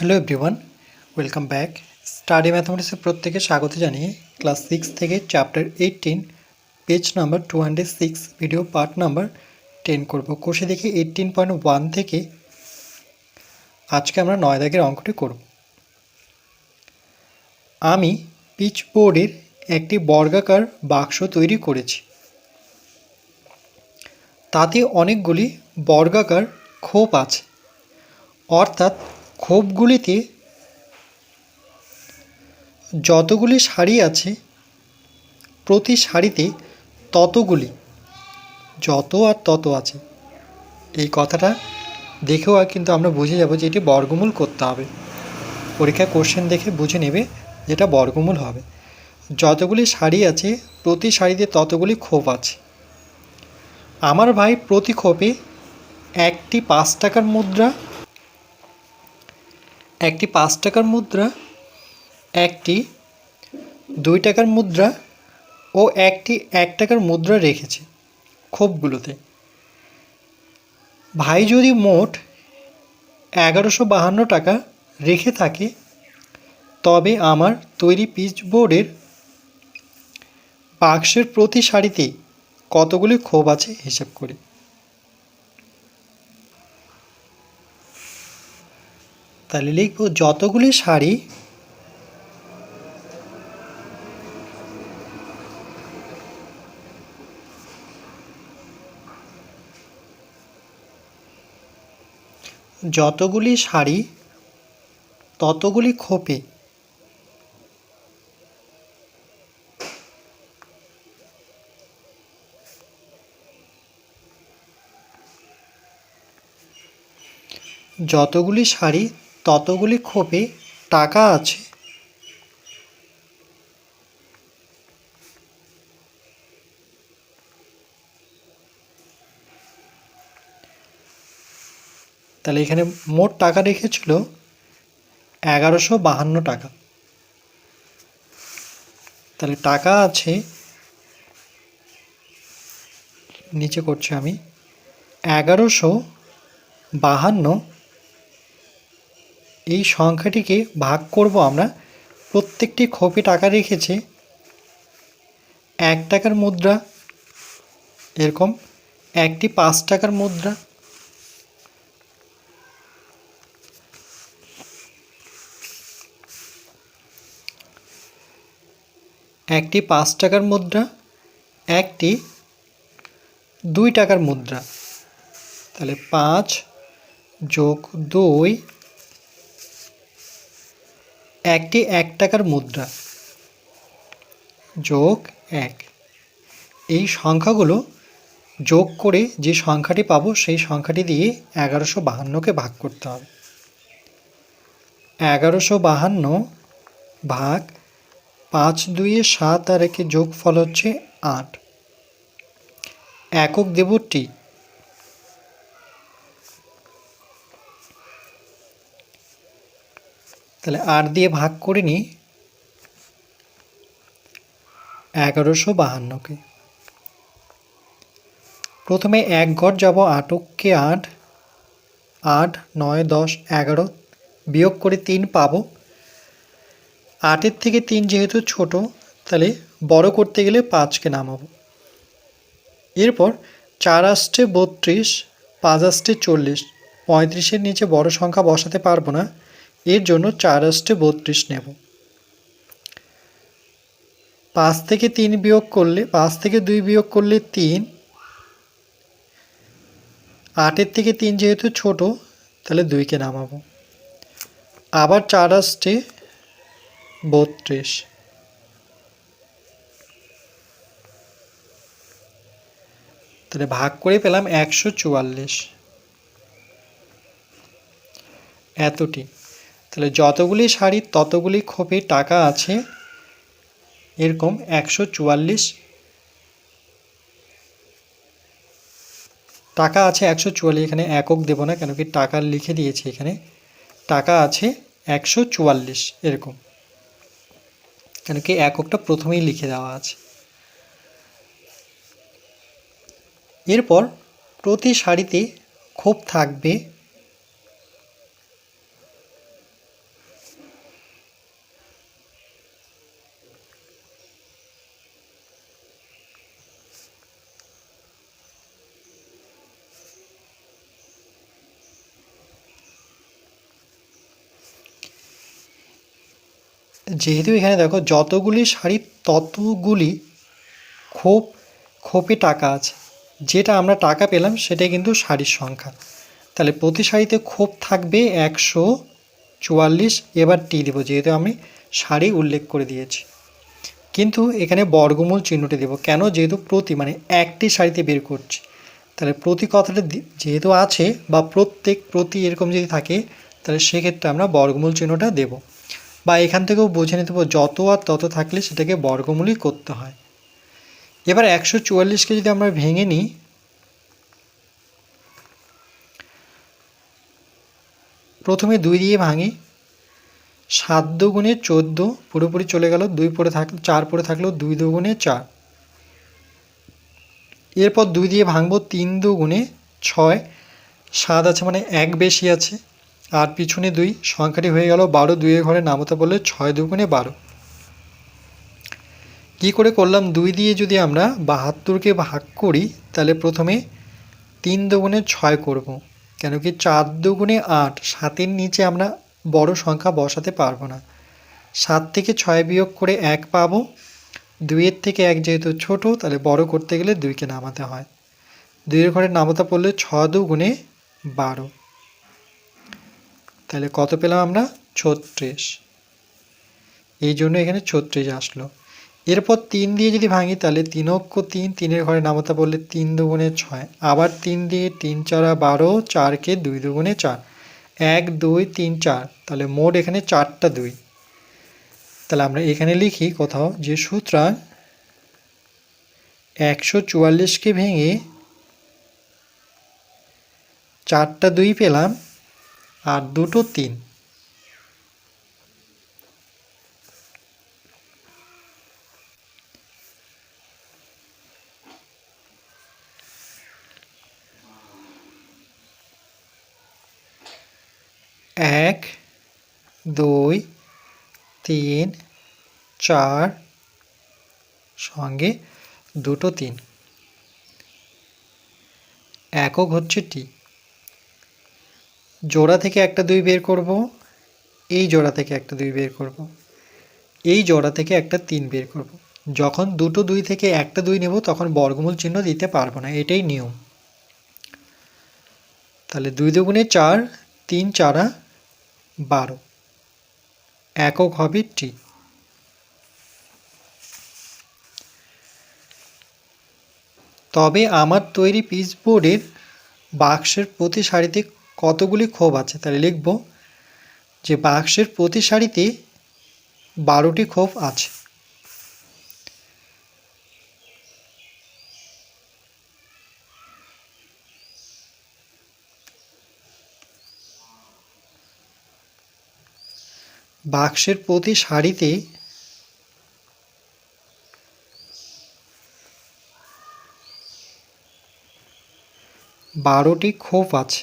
Hello everyone welcome back study ম্যাথামেটিক্সের প্রত্যেকে স্বাগত জানিয়ে ক্লাস সিক্স থেকে chapter eighteen page number two hundred six video part number ten করব। কোষে দেখে এইটিন পয়েন্ট ওয়ান থেকে আজকে আমরা নয় দাগের অঙ্কটি করব। আমি পিচ বোর্ডের একটি বর্গাকার বাক্স তৈরি করেছি। তাতে অনেকগুলি বর্গাকার খোপ আছে। অর্থাৎ খোপগুলিতে যতগুলি শাড়ি আছে, প্রতি শাড়িতে ততগুলি, যত আর তত আছে। এই কথাটা দেখেও আর কিন্তু আমরা বুঝে যাব যে এটি বর্গমূল করতে হবে। পরীক্ষায় কোশ্চেন দেখে বুঝে নেবে যেটা বর্গমূল হবে। যতগুলি শাড়ি আছে, প্রতি শাড়িতে ততগুলি খোপ আছে। আমার ভাই প্রতি খোপে একটি পাঁচ টাকার মুদ্রা একটি পাঁচ টাকার মুদ্রা, একটি দুই টাকার মুদ্রা ও একটি এক টাকার মুদ্রা রেখেছে খোপগুলোতে ভাই যদি মোট এগারোশো বাহান্ন টাকা রেখে থাকে, তবে আমার তৈরি পিচ বোর্ডের বাক্সের প্রতি শাড়িতে কতগুলি খোপ আছে হিসাব করি। তাহলে লিখব যতগুলি শাড়ি যতগুলি শাড়ি ততগুলি খোপে। যতগুলি শাড়ি ততগুলি খোপে টাকা আছে। তাহলে এখানে মোট টাকা রেখেছিল এগারোশো বাহান্ন টাকা। তাহলে টাকা আছে, নিচে করছি আমি, এগারোশো বাহান্ন এই সংখ্যাটিকে ভাগ করব আমরা। প্রত্যেকটি খোপে টাকা রেখেছে এক টাকার মুদ্রা, এরকম একটি পাঁচ টাকার মুদ্রা। একটি পাঁচ টাকার মুদ্রা, একটি দুই টাকার মুদ্রা। তাহলে পাঁচ যোগ দুই একটি এক টাকার মুদ্রা। যোগ এক। এই সংখ্যাগুলো যোগ করে যে সংখ্যাটি পাবো, সেই সংখ্যাটি দিয়ে এগারোশো বাহান্নকে ভাগ করতে হবে। এগারোশো বাহান্ন ভাগ পাঁচ দুইয়ে সাত আর একে যোগ ফল হচ্ছে আট। একক দেব তাহলে আট দিয়ে ভাগ করে নিই এগারোশো বাহান্নকে। প্রথমে এক ঘর যাব আটককে আট আট, নয়, দশ, এগারো, বিয়োগ করে তিন পাবো। আটের থেকে তিন যেহেতু ছোট, তাহলে বড় করতে গেলে পাঁচকে নামাবো। এরপর চার আসছে বত্রিশ, পাঁচ আসছে চল্লিশ, পঁয়ত্রিশের নিচে বড় সংখ্যা বসাতে পারব না। এর জন্য চার আসতে বত্রিশ নেব। পাঁচ থেকে তিন বিয়োগ করলে, পাঁচ থেকে দুই বিয়োগ করলে তিন। আটের থেকে তিন যেহেতু ছোট, তাহলে দুইকে নামাবো। আবার চার আসতে বত্রিশ। তাহলে ভাগ করে পেলাম একশো চুয়াল্লিশ। এতটি। তাহলে যতগুলি শাড়ি, ততগুলি খোপে টাকা আছে, এরকম একশো চুয়াল্লিশ টাকা আছে, একশো চুয়াল্লিশ, এখানে একক দেবো না, কেন কি টাকা লিখে দিয়েছি এখানে। টাকা আছে একশো চুয়াল্লিশ, এরকম। কেন কি এককটা প্রথমেই লিখে দেওয়া আছে। এরপর প্রতি শাড়িতে খোপ থাকবে যেহেতু এখানে দেখো যতগুলি শাড়ি, ততগুলি খোপ, খোপে টাকা আছে। যেটা আমরা টাকা পেলাম, সেটাই কিন্তু শাড়ির সংখ্যা। তাহলে প্রতি শাড়িতে খোপ থাকবে একশো চুয়াল্লিশ, এবার টি দেবো, যেহেতু আমি শাড়ি উল্লেখ করে দিয়েছি। কিন্তু এখানে বর্গমূল চিহ্নটি দেবো। কেন? যেহেতু প্রতি মানে একটি শাড়িতে বের করছি। তাহলে প্রতি কথাটা যেহেতু আছে বা প্রত্যেক প্রতি এরকম যদি থাকে, তাহলে সেক্ষেত্রে আমরা বর্গমূল চিহ্নটা দেব। বা এখান থেকেও বুঝে নিতে পারব যত আর তত থাকলে সেটাকে বর্গমূলই করতে হয়। এবার একশো চুয়াল্লিশকে যদি আমরা ভেঙে নিই, প্রথমে দুই দিয়ে ভাঙি, সাত দুগুণে চোদ্দ পুরোপুরি চলে গেল, দুই পরে থাক, চার পরে থাকল দুই দুগুণে চার। এরপর দুই দিয়ে ভাঙবো তিন দুগুণে ছয়, সাত আছে মানে এক বেশি আছে। আর পিছনে দুই সংখ্যাটি হয়ে গেল বারো, দুইয়ের ঘরে নামতা বললে ছয় দুগুণে বারো। কী করে করলাম? দুই দিয়ে যদি আমরা বাহাত্তরকে ভাগ করি, তাহলে প্রথমে তিন দুগুণে ছয় করব। কেন কি চার দুগুণে আট, সাতের নিচে আমরা বড় সংখ্যা বসাতে পারব না। সাত থেকে ছয় বিয়োগ করে এক পাবো। দুইয়ের থেকে এক যেহেতু ছোট, তাহলে বড় করতে গেলে দুইকে নামাতে হয়। দুইয়ের ঘরে নামাতে পড়লে ছ দুগুণে বারো। তাহলে কত পেলাম আমরা? ছত্রিশ। এই জন্য এখানে ছত্রিশ আসলো। এরপর তিন দিয়ে যদি ভাঙি, তাহলে তিন অক্ষ তিন, তিনের ঘরে নামতা বললে তিন দুগুণে ছয়। আবার তিন দিয়ে তিন চারা বারো, চারকে দুই দুগুণে চার। এক, দুই, তিন, চার। তাহলে মোট এখানে চারটা দুই। তাহলে আমরা এখানে লিখি কোথাও যে সুতরাং একশো চুয়াল্লিশকে ভেঙে চারটা দুই পেলাম আর দুটো তিন। এক দুই তিন চার সঙ্গে দুটো তিন। একক হচ্ছে টি। জোড়া থেকে একটা দুই বের করব, এই জোড়া থেকে একটা দুই বের করব, এই জোড়া থেকে একটা তিন বের করব। যখন দুটো দুই থেকে একটা দুই নেব, তখন বর্গমূল চিহ্ন দিতে পারব না, এটাই নিয়ম। তাহলে দুই দুগুণে চার, তিন চারা বারো। একক হবে টি তবে আমার তৈরি পিচবোর্ডের বাক্সের প্রতি সারিতে কতগুলি ক্ষোভ আছে? তাহলে লিখব যে বাক্সের প্রতি সারিতে বারোটি ক্ষোভ আছে। বাক্সের প্রতি সারিতে বারোটি খোপ আছে।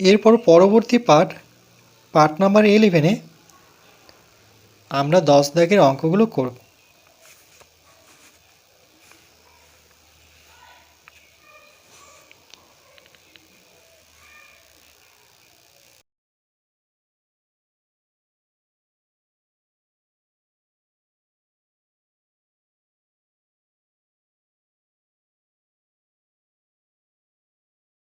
এরপর পরবর্তী পাঠ পাঠ নাম্বার ইলেভেনে আমরা দশ দাগের অঙ্কগুলো করব।